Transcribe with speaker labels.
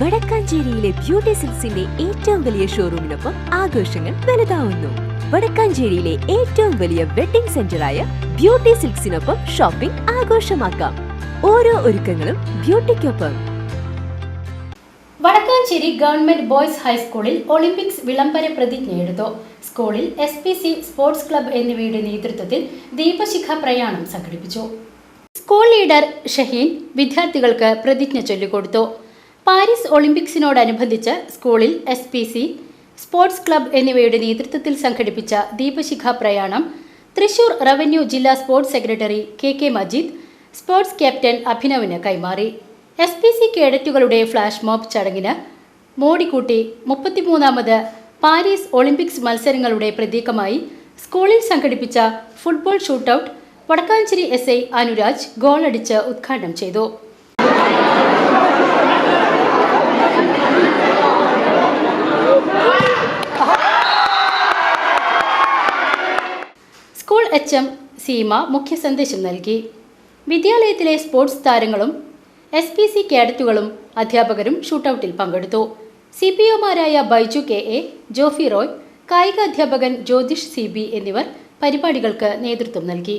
Speaker 1: വടക്കാഞ്ചേരിയിലെ beauty സിൽസിന്റെ ഏറ്റവും വലിയ ഷോറൂമിനൊപ്പം ആഘോഷങ്ങൾ വലുതാവുന്നു. വടക്കാഞ്ചേരിയിലെ ഏറ്റവും വലിയ വെഡിംഗ് സെന്ററായ ബ്യൂട്ടി സിൽക്സിനൊപ്പം ഷോപ്പിംഗ് ആഘോഷമാക്കാം. ഓരോ ഒരുക്കങ്ങളും ബ്യൂട്ടിക്കൊപ്പം.
Speaker 2: വടക്കാഞ്ചേരി ഗവൺമെന്റ് ബോയ്സ് ഹൈസ്കൂളിൽ ഒളിമ്പിക്സ് വിളംബര പ്രതിജ്ഞയെടുത്തു സ്കൂളിൽ S P C sports club എന്നിവയുടെ നേതൃത്വത്തിൽ ദീപശിഖ പ്രയാണം സംഘടിപ്പിച്ചു. സ്കൂൾ ലീഡർ ഷഹീൻ വിദ്യാർത്ഥികൾക്ക് പ്രതിജ്ഞ ചൊല്ലിക്കൊടുത്തു. പാരീസ് ഒളിമ്പിക്സിനോടനുബന്ധിച്ച് സ്കൂളിൽ S P C sports club എന്നിവയുടെ നേതൃത്വത്തിൽ സംഘടിപ്പിച്ച ദീപശിഖ പ്രയാണം തൃശൂർ റവന്യൂ ജില്ലാ sports secretary K K Majeed sports captain അഭിനവിന് കൈമാറി. എസ് പി സി കേഡറ്റുകളുടെ ഫ്ലാഷ് മോബ് ചടങ്ങിന് മോടിക്കൂട്ടി മുപ്പത്തിമൂന്നാമത് പാരീസ് ഒളിമ്പിക്സ് മത്സരങ്ങളുടെ പ്രതീകമായി സ്കൂളിൽ സംഘടിപ്പിച്ച football shootout Vadakkanchery S I Anuraj ഗോളടിച്ച് ഉദ്ഘാടനം ചെയ്തു സ്കൂൾ എച്ച് എം സീമ മുഖ്യ സന്ദേശം നൽകി. വിദ്യാലയത്തിലെ സ്പോർട്സ് താരങ്ങളും എസ് പി സി കേഡറ്റുകളും അധ്യാപകരും ഷൂട്ടൌട്ടിൽ പങ്കെടുത്തു. സി പി ഒമാരായ ബൈജു കെ എ ജോഫി റോയ് കായിക അധ്യാപകൻ ജ്യോതിഷ് സി ബി എന്നിവർ പരിപാടികൾക്ക് നേതൃത്വം നൽകി.